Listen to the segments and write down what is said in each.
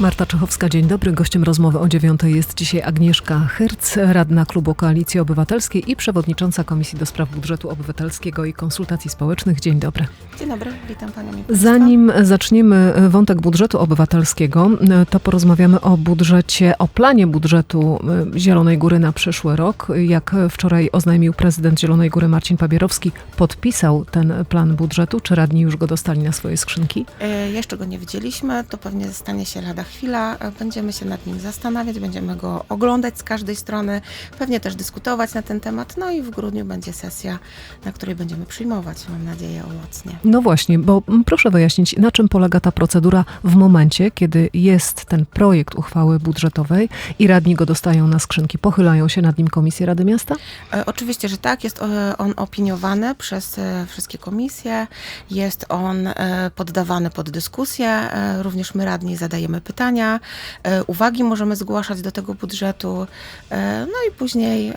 Marta Czechowska, dzień dobry. Gościem rozmowy o dziewiątej jest dzisiaj Agnieszka Herc, radna klubu Koalicji Obywatelskiej i przewodnicząca Komisji do Spraw Budżetu Obywatelskiego i Konsultacji Społecznych. Dzień dobry. Dzień dobry, witam panią. Zanim zaczniemy wątek budżetu obywatelskiego, to porozmawiamy o budżecie, o planie budżetu y, Zielonej Góry na przyszły rok. Jak wczoraj oznajmił prezydent Zielonej Góry Marcin Pabierowski, podpisał ten plan budżetu. Czy radni już go dostali na swoje skrzynki? E, Jeszcze go nie widzieliśmy, to pewnie stanie się lada chwila. E, Będziemy się nad nim zastanawiać, będziemy go oglądać z każdej strony, pewnie też dyskutować na ten temat. No i w grudniu będzie sesja, na której będziemy przyjmować, mam nadzieję, owocnie. No właśnie, bo proszę wyjaśnić, na czym polega ta procedura w momencie, kiedy jest ten projekt uchwały budżetowej i radni go dostają na skrzynki, pochylają się nad nim komisje Rady Miasta? E, Oczywiście, że tak, jest e, on opiniowany przez wszystkie komisje, jest on poddawany pod dyskusję, również my radni zadajemy pytania, e, uwagi możemy zgłaszać do tego budżetu, e, no i później e,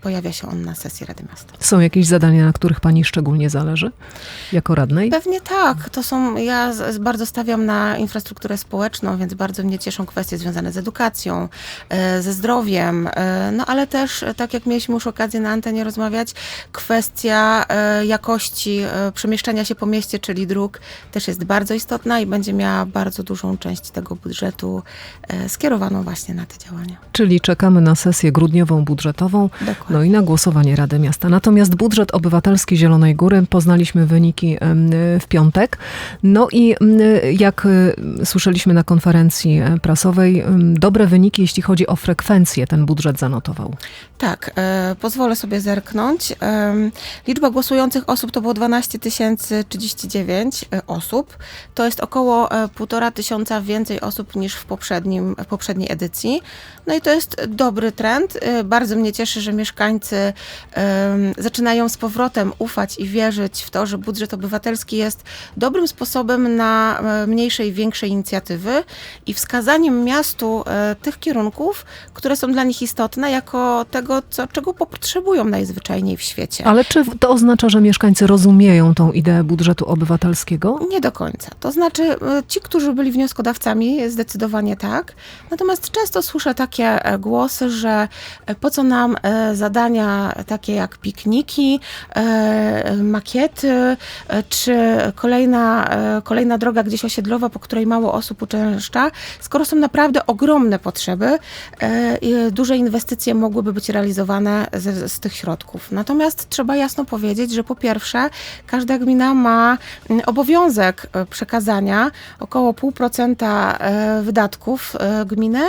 pojawia się on na sesji Rady Miasta. Są jakieś zadania, na których pani szczególnie zależy jako radnej? Pewnie tak. To są, ja bardzo stawiam na infrastrukturę społeczną, więc bardzo mnie cieszą kwestie związane z edukacją, ze zdrowiem, no ale też, tak jak mieliśmy już okazję na antenie rozmawiać, kwestia jakości przemieszczania się po mieście, czyli dróg, też jest bardzo istotna i będzie miała bardzo dużą część tego budżetu e, skierowaną właśnie na te działania. Czyli czekamy na sesję grudniową budżetową, Dokładnie. no i na głosowanie Rady Miasta. Natomiast budżet obywatelski Zielonej Góry poznaliśmy wyniki w piątek. No i jak y, słyszeliśmy na konferencji e, prasowej, dobre wyniki, jeśli chodzi o frekwencję, ten budżet zanotował. Tak, e, pozwolę sobie zerknąć. Liczba głosujących osób to było 12 039 e, osób. To jest około e, półtora tysiąca więcej osób niż w, poprzednim, w poprzedniej edycji. No i to jest dobry trend. E, bardzo mnie cieszy, że mieszkańcy em, zaczynają z powrotem ufać i wierzyć w to, że budżet obywatelski jest dobrym sposobem na e, mniejsze i większe inicjatywy i wskazaniem miastu e, tych kierunków, które są dla nich istotne, jako tego, co, czego potrzebują najzwyczajniej w świecie. Ale czy to oznacza, że mieszkańcy rozumieją tą ideę budżetu obywatelskiego? Nie do końca. To znaczy, ci, którzy byli wnioskodawcami, zdecydowanie tak. Natomiast często słyszę takie e, głosy, że e, po co nam e, zadania takie jak pikniki, makiety, czy kolejna, kolejna droga gdzieś osiedlowa, po której mało osób uczęszcza, skoro są naprawdę ogromne potrzeby, duże inwestycje mogłyby być realizowane z, z tych środków. Natomiast trzeba jasno powiedzieć, że po pierwsze, każda gmina ma mm, obowiązek przekazania około 0,5% e, wydatków e, gminy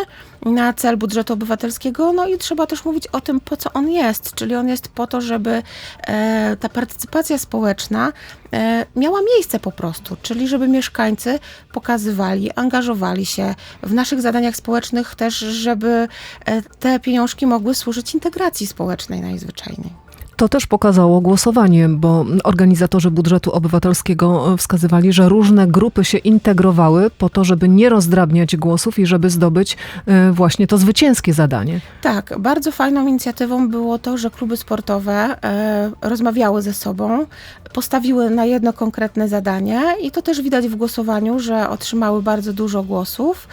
na cel budżetu obywatelskiego, no i trzeba też mówić o tym, po co on jest, czyli on jest po to, żeby e, ta partycypacja społeczna e, miała miejsce po prostu, czyli żeby mieszkańcy pokazywali, angażowali się w naszych zadaniach społecznych też, żeby e, te pieniążki mogły służyć integracji społecznej najzwyczajniej. To też pokazało głosowanie, bo organizatorzy budżetu obywatelskiego wskazywali, że różne grupy się integrowały po to, żeby nie rozdrabniać głosów i żeby zdobyć e, właśnie to zwycięskie zadanie. Tak, bardzo fajną inicjatywą było to, że kluby sportowe e, rozmawiały ze sobą, postawiły na jedno konkretne zadanie i to też widać w głosowaniu, że otrzymały bardzo dużo głosów.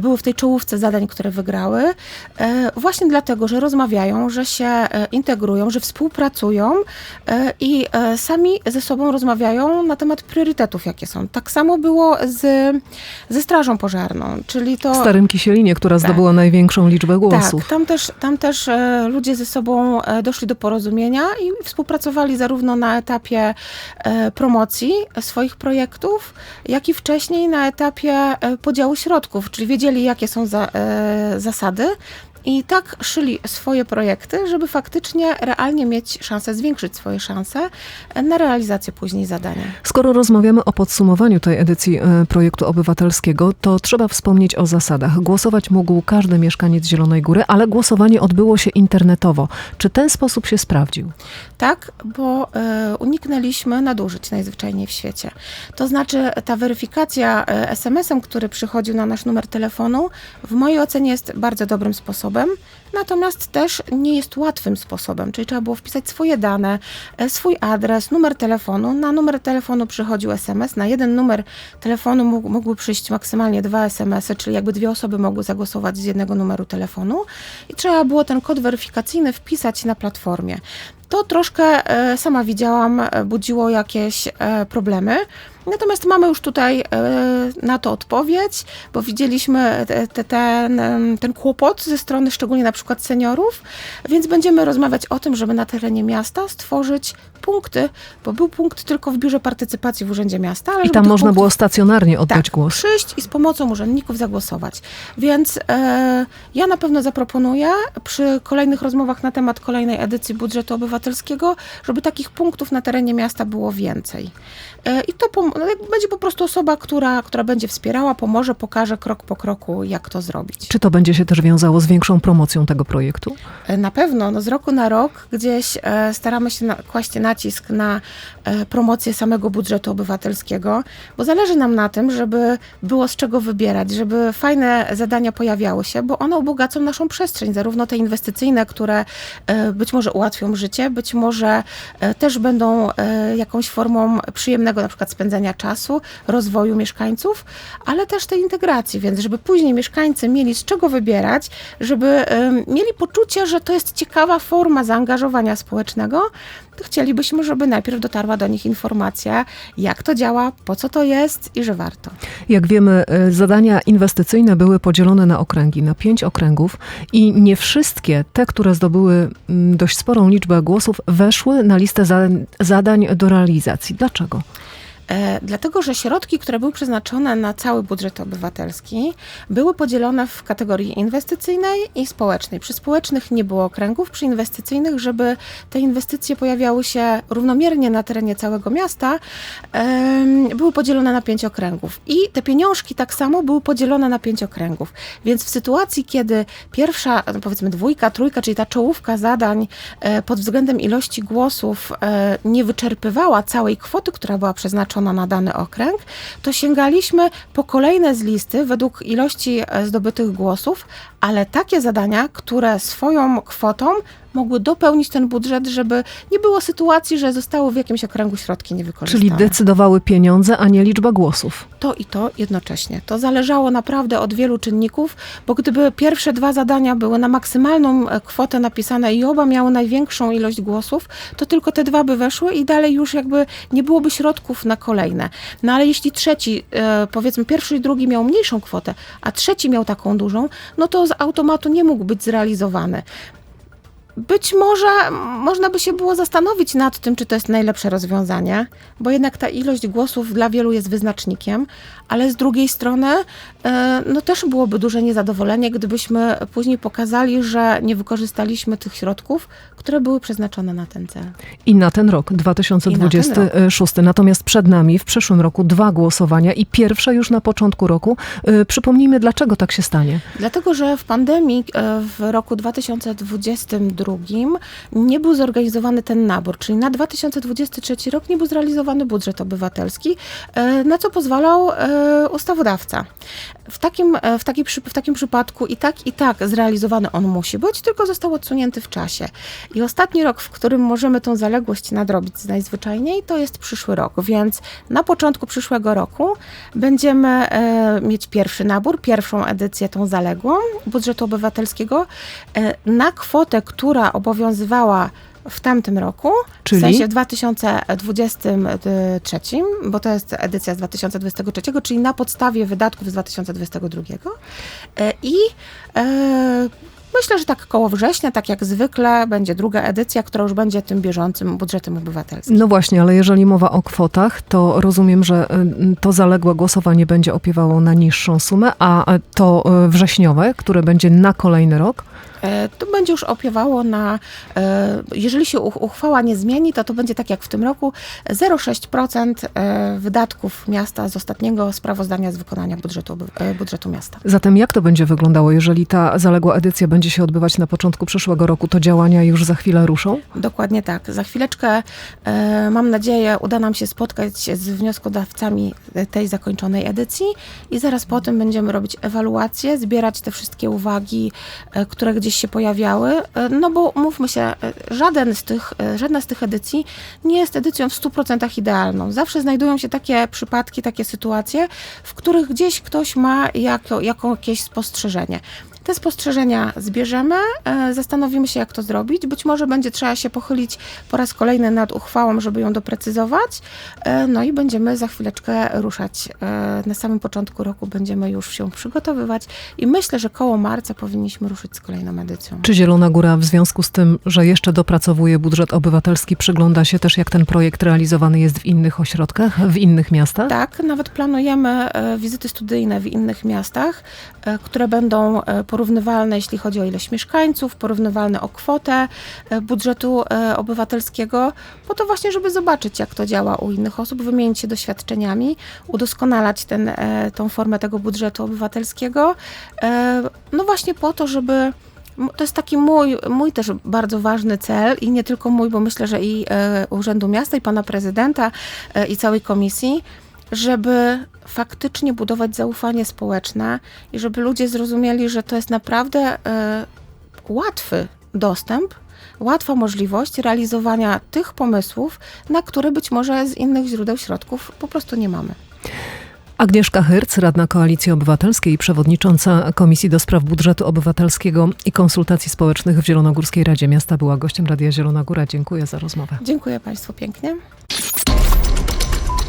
Były w tej czołówce zadań, które wygrały, e, właśnie dlatego, że rozmawiają, że się e, integrują, że współpracują e, i sami ze sobą rozmawiają na temat priorytetów, jakie są. Tak samo było z, ze Strażą Pożarną, czyli to... W Starym Kisielinie, która Tak. zdobyła największą liczbę głosów. Tak, tam też, tam też ludzie ze sobą doszli do porozumienia i współpracowali zarówno na etapie promocji swoich projektów, jak i wcześniej na etapie e, podziału środków, czyli wiedzieli, jakie są za, e, zasady. I tak szyli swoje projekty, żeby faktycznie realnie mieć szansę, zwiększyć swoje szanse na realizację później zadania. Skoro rozmawiamy o podsumowaniu tej edycji e, projektu obywatelskiego, to trzeba wspomnieć o zasadach. Głosować mógł każdy mieszkaniec Zielonej Góry, ale głosowanie odbyło się internetowo. Czy ten sposób się sprawdził? Tak, bo e, uniknęliśmy nadużyć najzwyczajniej w świecie. To znaczy, ta weryfikacja e, SMS-em, który przychodził na nasz numer telefonu, w mojej ocenie jest bardzo dobrym sposobem. Natomiast też nie jest łatwym sposobem, czyli trzeba było wpisać swoje dane, e, swój adres, numer telefonu. Na numer telefonu przychodził SMS, na jeden numer telefonu mógł, mógłby przyjść maksymalnie dwa SMS-y, czyli jakby dwie osoby mogły zagłosować z jednego numeru telefonu i trzeba było ten kod weryfikacyjny wpisać na platformie. To troszkę, e, sama widziałam, e, budziło jakieś e, problemy. Natomiast mamy już tutaj na to odpowiedź, bo widzieliśmy te, te, ten, ten kłopot ze strony szczególnie na przykład seniorów, więc będziemy rozmawiać o tym, żeby na terenie miasta stworzyć punkty, bo był punkt tylko w biurze partycypacji w Urzędzie Miasta. I tam można punktów- było stacjonarnie oddać tak, głos. przyjść i z pomocą urzędników zagłosować. Więc e, ja na pewno zaproponuję przy kolejnych rozmowach na temat kolejnej edycji budżetu obywatelskiego, żeby takich punktów na terenie miasta było więcej. E, I to no, będzie po prostu osoba, która, która będzie wspierała, pomoże, pokaże krok po kroku, jak to zrobić. Czy to będzie się też wiązało z większą promocją tego projektu? E, Na pewno, no z roku na rok gdzieś e, staramy się na, kłaść nacisk na promocję samego budżetu obywatelskiego, bo zależy nam na tym, żeby było z czego wybierać, żeby fajne zadania pojawiały się, bo one ubogacą naszą przestrzeń, zarówno te inwestycyjne, które być może ułatwią życie, być może e, też będą e, jakąś formą przyjemnego na przykład spędzania czasu, rozwoju mieszkańców, ale też tej integracji, więc żeby później mieszkańcy mieli z czego wybierać, żeby mieli poczucie, że to jest ciekawa forma zaangażowania społecznego, to chcielibyśmy, żeby najpierw dotarła do nich informacja, jak to działa, po co to jest i że warto. Jak wiemy, e, zadania inwestycyjne były podzielone na okręgi, na pięć okręgów i nie wszystkie te, które zdobyły mm, dość sporą liczbę głosów, weszły na listę za, zadań do realizacji. Dlaczego? E, dlatego, że środki, które były przeznaczone na cały budżet obywatelski, były podzielone w kategorii inwestycyjnej i społecznej. Przy społecznych nie było okręgów, przy inwestycyjnych, żeby te inwestycje pojawiały się równomiernie na terenie całego miasta, były podzielone na pięć okręgów. I te pieniążki tak samo były podzielone na pięć okręgów. Więc w sytuacji, kiedy pierwsza, no powiedzmy dwójka, trójka, czyli ta czołówka zadań e, pod względem ilości głosów e, nie wyczerpywała całej kwoty, która była przeznaczona na dany okręg, to sięgaliśmy po kolejne z listy według ilości e, zdobytych głosów, ale takie zadania, które swoją kwotą mogły dopełnić ten budżet, żeby nie było sytuacji, że zostały w jakimś okręgu środki niewykorzystane. Czyli decydowały pieniądze, a nie liczba głosów. to i to jednocześnie. To zależało naprawdę od wielu czynników, bo gdyby pierwsze dwa zadania były na maksymalną e, kwotę napisane i oba miały największą ilość głosów, to tylko te dwa by weszły i dalej już jakby nie byłoby środków na kolejne. No ale jeśli trzeci, e, powiedzmy pierwszy i drugi miał mniejszą kwotę, a trzeci miał taką dużą, no to automatu nie mógł być zrealizowany. Być może można by się było zastanowić nad tym, czy to jest najlepsze rozwiązanie, bo jednak ta ilość głosów dla wielu jest wyznacznikiem, ale z drugiej strony e, no też byłoby duże niezadowolenie, gdybyśmy później pokazali, że nie wykorzystaliśmy tych środków, które były przeznaczone na ten cel. I na ten rok 2026. Natomiast przed nami w przyszłym roku dwa głosowania i pierwsze już na początku roku. Y, Przypomnijmy, dlaczego tak się stanie. Dlatego, że w pandemii e, w roku 2022 nie był zorganizowany ten nabór, czyli na 2023 rok nie był zrealizowany budżet obywatelski, e, na co pozwalał e, ustawodawca. W takim, e, w, przy- w takim przypadku i tak, i tak zrealizowany on musi być, tylko został odsunięty w czasie. I ostatni rok, w którym możemy tą zaległość nadrobić najzwyczajniej, to jest przyszły rok, więc na początku przyszłego roku będziemy e, mieć pierwszy nabór, pierwszą edycję tą zaległą budżetu obywatelskiego e, na kwotę, która obowiązywała w tamtym roku, Czyli? w sensie w 2023, bo to jest edycja z 2023, czyli na podstawie wydatków z 2022. E, I e, myślę, że tak koło września, tak jak zwykle, będzie druga edycja, która już będzie tym bieżącym budżetem obywatelskim. No właśnie, ale jeżeli mowa o kwotach, to rozumiem, że y, to zaległe głosowanie będzie opiewało na niższą sumę, a y, to wrześniowe, które będzie na kolejny rok, E, To będzie już opiewało na, e, jeżeli się uch- uchwała nie zmieni, to to będzie tak jak w tym roku, 0,6% e, wydatków miasta z ostatniego sprawozdania z wykonania budżetu, e, budżetu miasta. Zatem jak to będzie wyglądało, jeżeli ta zaległa edycja będzie się odbywać na początku przyszłego roku, to działania już za chwilę ruszą? Dokładnie tak. Za chwileczkę, e, mam nadzieję, uda nam się spotkać z wnioskodawcami tej zakończonej edycji i zaraz po tym będziemy robić ewaluację, zbierać te wszystkie uwagi, e, które gdzieś gdzieś się pojawiały, e, no bo mówmy się, e, żaden z tych, e, żadna z tych edycji nie jest edycją w 100% idealną. Zawsze znajdują się takie przypadki, takie sytuacje, w których gdzieś ktoś ma jako, jako jakieś spostrzeżenie. Te spostrzeżenia zbierzemy, e, zastanowimy się, jak to zrobić. Być może będzie trzeba się pochylić po raz kolejny nad uchwałą, żeby ją doprecyzować. E, No i będziemy za chwileczkę ruszać. E, Na samym początku roku będziemy już się przygotowywać i myślę, że koło marca powinniśmy ruszyć z kolejną edycją. Czy Zielona Góra w związku z tym, że jeszcze dopracowuje budżet obywatelski, przygląda się też, jak ten projekt realizowany jest w innych ośrodkach, w innych miastach? Tak, nawet planujemy wizyty studyjne w innych miastach, które będą porównywalne, jeśli chodzi o ilość mieszkańców, porównywalne o kwotę e, budżetu e, obywatelskiego, po to właśnie, żeby zobaczyć, jak to działa u innych osób, wymienić się doświadczeniami, udoskonalać ten, e, tą formę tego budżetu obywatelskiego. No właśnie po to, żeby To jest taki mój, mój też bardzo ważny cel i nie tylko mój, bo myślę, że i Urzędu Miasta, i pana prezydenta, i całej komisji, żeby faktycznie budować zaufanie społeczne i żeby ludzie zrozumieli, że to jest naprawdę e, łatwy dostęp, łatwa możliwość realizowania tych pomysłów, na które być może z innych źródeł środków po prostu nie mamy. Agnieszka Hyrc, radna Koalicji Obywatelskiej i przewodnicząca Komisji do Spraw Budżetu Obywatelskiego i Konsultacji Społecznych w Zielonogórskiej Radzie Miasta była gościem Radia Zielona Góra. Dziękuję za rozmowę. Dziękuję Państwu pięknie.